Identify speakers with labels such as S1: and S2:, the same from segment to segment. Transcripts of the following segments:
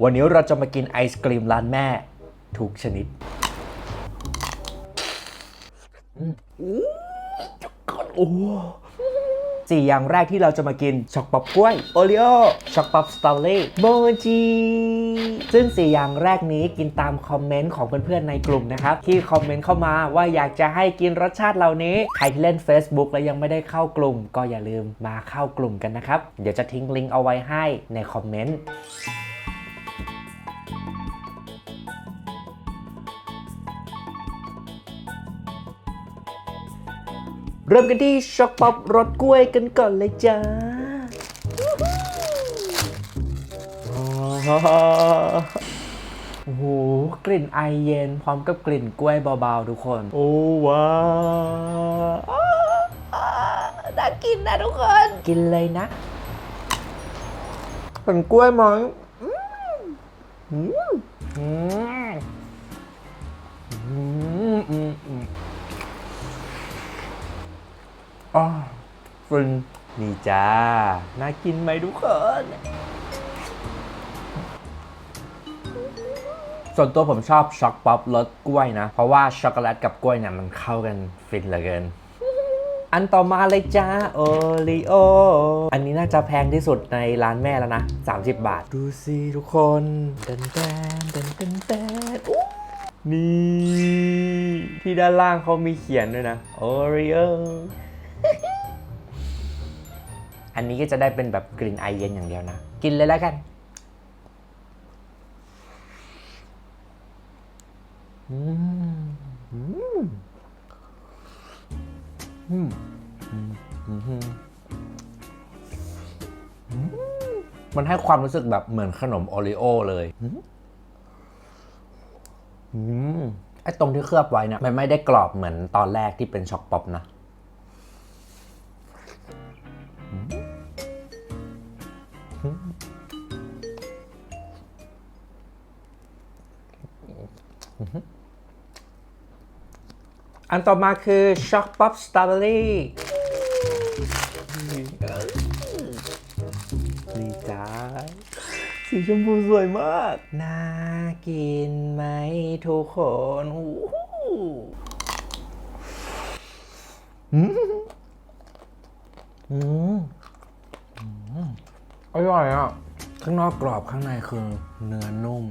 S1: วันนี้เราจะมากินไอศกรีมร้านแม่ ทุกชนิดอืมโอ้สี่อย่างแรกที่เราจะมากิน ช็อกป๊อปกล้วย โอริโอ ช็อกป๊อปสตรอเบอรี่โมจิ ซึ่งสี่อย่างแรกนี้กินตามคอมเมนต์ของเพื่อนๆในกลุ่มนะครับ ที่คอมเมนต์เข้ามาว่าอยากจะให้กินรสชาติเหล่านี้ ใครที่เล่น Facebook และยังไม่ได้เข้ากลุ่ม ก็อย่าลืมมาเข้ากลุ่มกันนะครับ เดี๋ยวจะทิ้งลิงก์เอาไว้ให้ในคอมเมนต์ เริ่มกันที่ช็อกป๊อปรสกล้วยกันก่อนเลยจ้าโอ้โหกลิ่นไอเย็นพร้อมกับกลิ่นกล้วยเบาๆทุกคน โอ้ว้าวอ้าอ้าน่ากินนะทุกคน กินเลยนะเป็นกล้วยมั้งอืมอืมอืมอืม ฟินนี่จ้า น่ากินไหมทุกคน ส่วนตัวผมชอบช็อกป๊อปรสกล้วยนะ เพราะว่าช็อกโกแลตกับกล้วยเนี่ยมันเข้ากันฟินเหลือเกิน อันต่อมาเลยจ้าโอริโอ อันนี้น่าจะแพงที่สุดในร้านแม่แล้วนะ 30 บาท ดูสิทุกคนเต้นเต้นเต้นเต้นเต้นอู้นี่ที่ด้านล่างเขามีเขียนด้วยนะโอริโอ อันนี้ก็จะได้เป็นแบบกลิ่นไอเย็นอย่างเดียวนะ กินเลยแล้วกัน อืม อืม อืม อืมมันให้ความรู้สึกแบบเหมือนขนมโอริโอเลยไอ้ตรงที่เคลือบไว้นี่มันไม่ได้กรอบเหมือนตอนแรกที่เป็นช็อกป๊อปนะ อันต่อมาคือช็อกป๊อปสตรอเบอรี่นี่จ้าสีชมพูสวยมาก น่ากินไหมทุกคนอู้หูอืมอืมอืมอร่อยอะ ข้างนอกกรอบข้างในคือเนื้อนุ่ม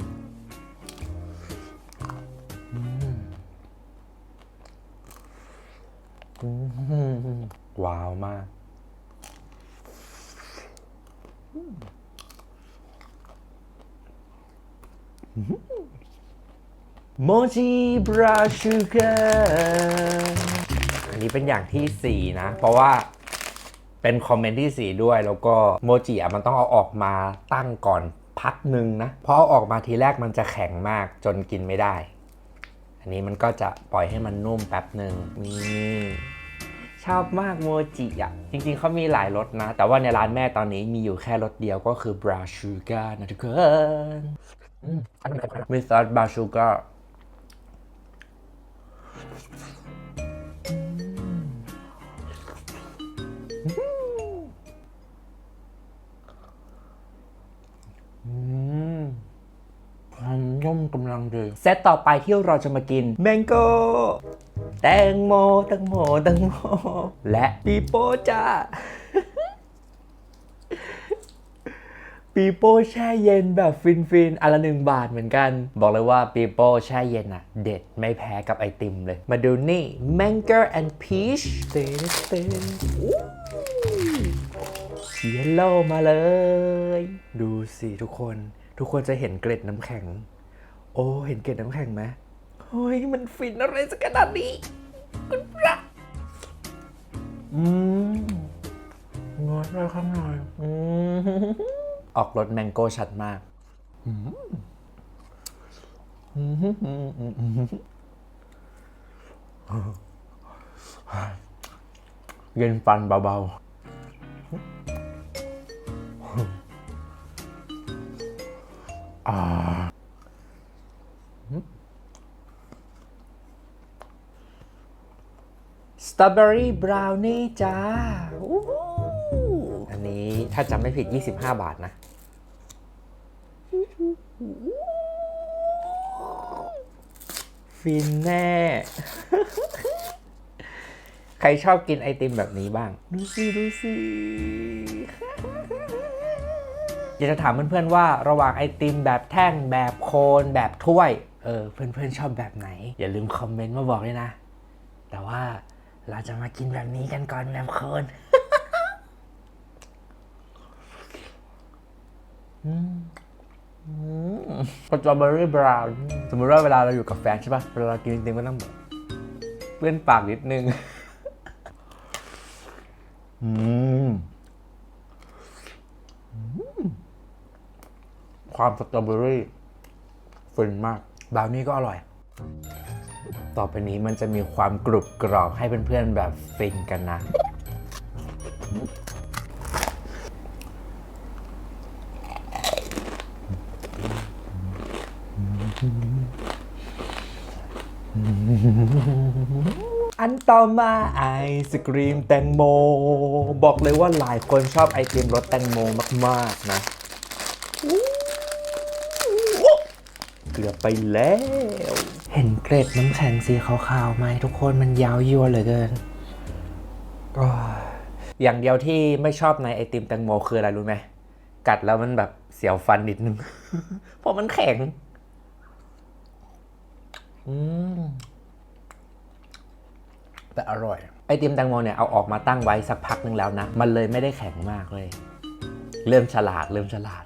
S1: ว้าวมาก โมจิบราชูเกอร์อันนี้เป็นอย่างที่ 4 นะ เพราะว่าเป็นคอมเมนต์ที่ 4 ด้วย แล้วก็โมจิอะมันต้องเอาออกมาตั้งก่อนพักหนึ่งนะ เพราะเอาออกมาทีแรกมันจะแข็งมากจนกินไม่ได้ อันนี้มันก็จะปล่อยให้มันนุ่มแป๊บหนึ่งนี่ ชอบมากโมจิอะ จริงๆเขามีหลายรสนะ แต่ว่าในร้านแม่ตอนนี้มีอยู่แค่รสเดียวก็คือบราชูการ์นะทุกคนมีซอสบราชูการ์อืมความนุ่มกำลังดีเซตต่อไปที่เราจะมากินแมงโก้ แตงโมแตงโมแตงโม และปีโป้จ้าปีโป้แช่เย็นแบบฟินๆอันละหนึ่งบาทเหมือนกัน บอกเลยว่าปีโป้แช่เย็นอะเด็ดไม่แพ้กับไอติมเลย มาดูนี่ mango and peach เต้นเต้นเยลโล่มาเลย ดูสิทุกคน ทุกคนจะเห็นเกล็ดน้ำแข็ง โอ้ เห็นเกล็ดน้ำแข็งไหมเฮ้ย มันฟินอะไรสักขนาดนี้ คุณพระอืมงอดไปข้างในอืมออกรสแมงโก้ชัดมากอืมอืมอืมอืมอืมอืมเย็นฟันเบาๆอ่า สตรอเบอรี่บราวนี่จ้าอู้หูอันนี้ถ้าจำไม่ผิด 25 บาทนะ ฟินแน่ ใครชอบกินไอติมแบบนี้บ้าง ดูสิ ดูสิอยากจะถามเพื่อนๆว่าระหว่างไอติมแบบแท่งแบบโคนแบบถ้วย เออ เพื่อนๆชอบแบบไหน อย่าลืมคอมเมนต์มาบอกเลยนะ แต่ว่า เราจะมากินแบบนี้กันก่อนแบบคนสตรอเบอรี่บราวน์สมมติว่าเวลาเราอยู่กับแฟนใช่ป่ะ เวลาเรากินไอติมก็ต้องแบบเปื้อนปากนิดนึง ความสตรอเบอรี่ฟินมาก บราวนี่ก็อร่อย ต่อไปนี้มันจะมีความกรุบกรอบให้เพื่อนๆแบบฟินกันนะ อันต่อมาไอศกรีมแตงโม บอกเลยว่าหลายคนชอบไอติมรสแตงโมมากๆนะเกือบไปแล้ว เห็นเกร็ดน้ำแข็งสีขาวๆไหมทุกคนมันยาวยวเหลือเกินอย่างเดียวที่ไม่ชอบในไอติมแตงโมคืออะไรรู้ไหมกัดแล้วมันแบบเสียวฟันนิดนึง เพราะมันแข็ง อืมแต่อร่อย ไอติมแตงโมเนี่ยเอาออกมาตั้งไว้สักพักนึงแล้วนะ มันเลยไม่ได้แข็งมากเลย เริ่มฉลาด เริ่มฉลาด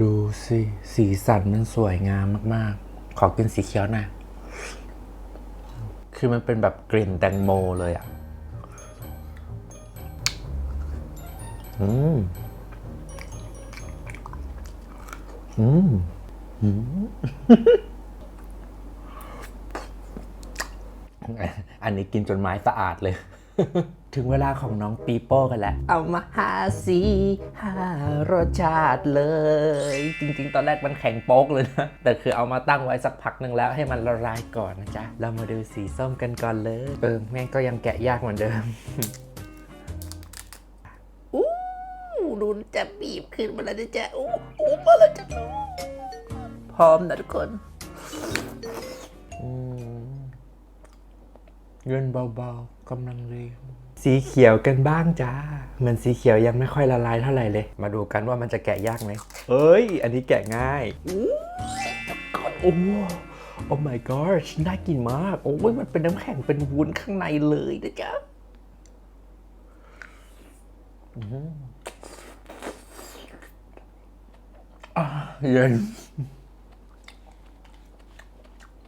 S1: ดูสิ สีสันมันสวยงามมาก ๆ ขอกินสีเขียวหน่อยคือมันเป็นแบบกลิ่นแตงโมเลยอะอืม อืม อันนี้กินจนไม้สะอาดเลย ถึงเวลาของน้องปีโป้กันแล้ว เอามาหาสีหารสชาติเลย จริงๆ ตอนแรกมันแข็งโป๊กเลยนะ แต่คือเอามาตั้งไว้สักพักหนึ่งแล้วให้มันละลายก่อนนะจ๊ะ เรามาดูสีส้มกันก่อนเลย เออแม่งก็ยังแกะยากเหมือนเดิมอู้ดูจะบีบขึ้นมาแล้วนะจ๊ะอู้อู้มาแล้วจ้ะพร้อมนะทุกคนอืมเงินเบาๆกำลังดี สีเขียวกันบ้างจ้าเหมือนสีเขียวยังไม่ค่อยละลายเท่าไหร่เลย มาดูกันว่ามันจะแกะยากไหมเอ้ย อันนี้แกะง่ายอู้โอ้โอ้ my gosh น่ากินมาก โอ้ยมันเป็นน้ำแข็งเป็นวุ้นข้างในเลยนะจ๊ะอืมอะเย็น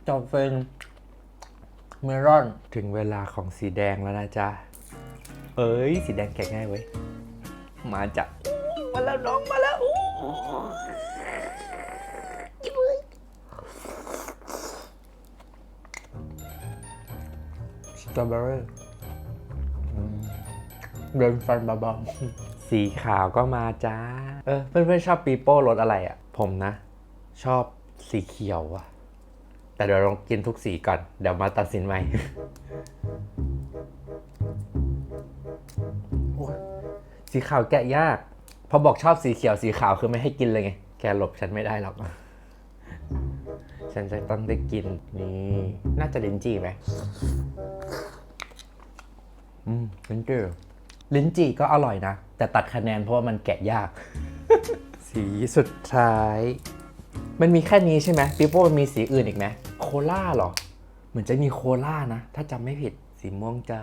S1: จอมเฟนเมลอน ถึงเวลาของสีแดงแล้วนะจ๊ะ เอ้ยสีแดงแกะง่ายเว้ย มาจ้ะอู้มาแล้วน้องมาแล้วอู้กินเลยสตรอเบอรี่เดินฟันเบาๆสีขาวก็มาจ้า เออ เพื่อนๆชอบปีโป้รสอะไรอะ ผมนะ ชอบสีเขียวอะ แต่เดี๋ยวลองกินทุกสีก่อน เดี๋ยวมาตัดสินใหม่ สีขาวแกะยาก พอบอกชอบสีเขียวสีขาวคือไม่ให้กินเลยไง แกหลบฉันไม่ได้หรอก ฉันจะต้องได้กิน นี่ น่าจะลิ้นจี่ไหมอืมลิ้นจี่ลิ้นจี่ก็อร่อยนะ แต่ตัดคะแนนเพราะว่ามันแกะยาก สีสุดท้าย มันมีแค่นี้ใช่ไหมปีโป้มันมีสีอื่นอีกไหมโคล่าเหรอ เหมือนจะมีโคล่านะ ถ้าจำไม่ผิดสีม่วงจ้า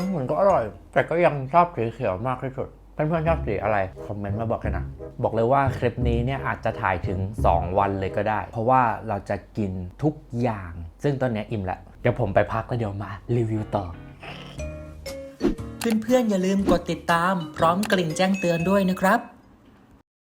S1: นเหมือนก็อร่อย แต่ก็ยังชอบสีเขียวมากที่สุดเพื่อนๆชอบสีอะไร คอมเมนต์มาบอกกันนะ บอกเลยว่าคลิปนี้เนี่ยอาจจะถ่ายถึง 2 วันเลยก็ได้ เพราะว่าเราจะกินทุกอย่าง ซึ่งตอนนี้อิ่มแล้ว เดี๋ยวผมไปพักแล้วเดี๋ยวมารีวิวต่อ
S2: เพื่อนๆอย่าลืมกดติดตาม พร้อมกลิ่งแจ้งเตือนด้วยนะครับ